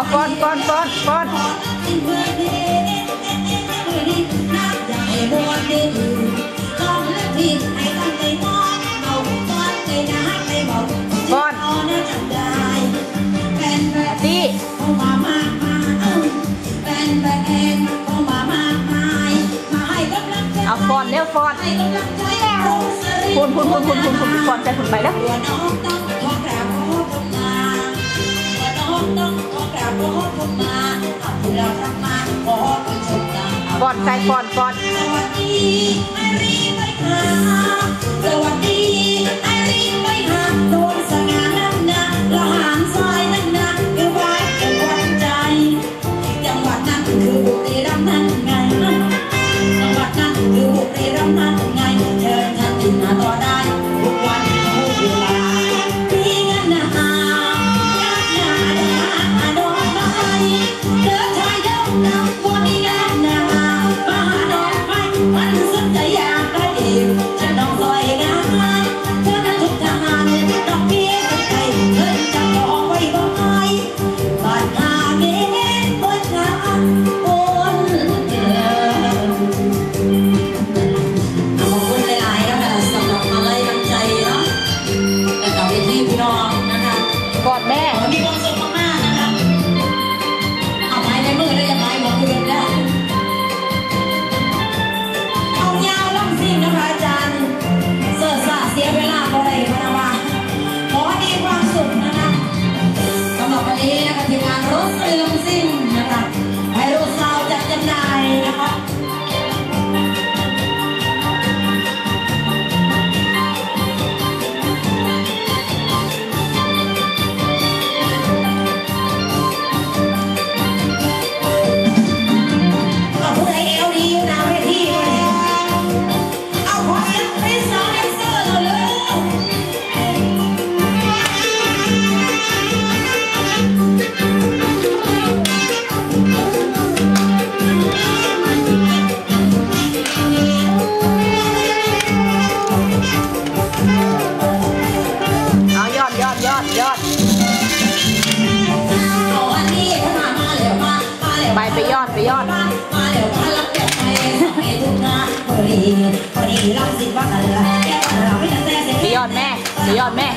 เอาป้อนป้อนป้อนป้อนป้อนตีเอาฟอนเร็วฟอนคุณคุณคุณคุณคุณคุณฟอนใจคุณไปแล้ว ปอนไส่ก่อนปอน Vamos ไปยอด ไปยอด สุดยอดแม่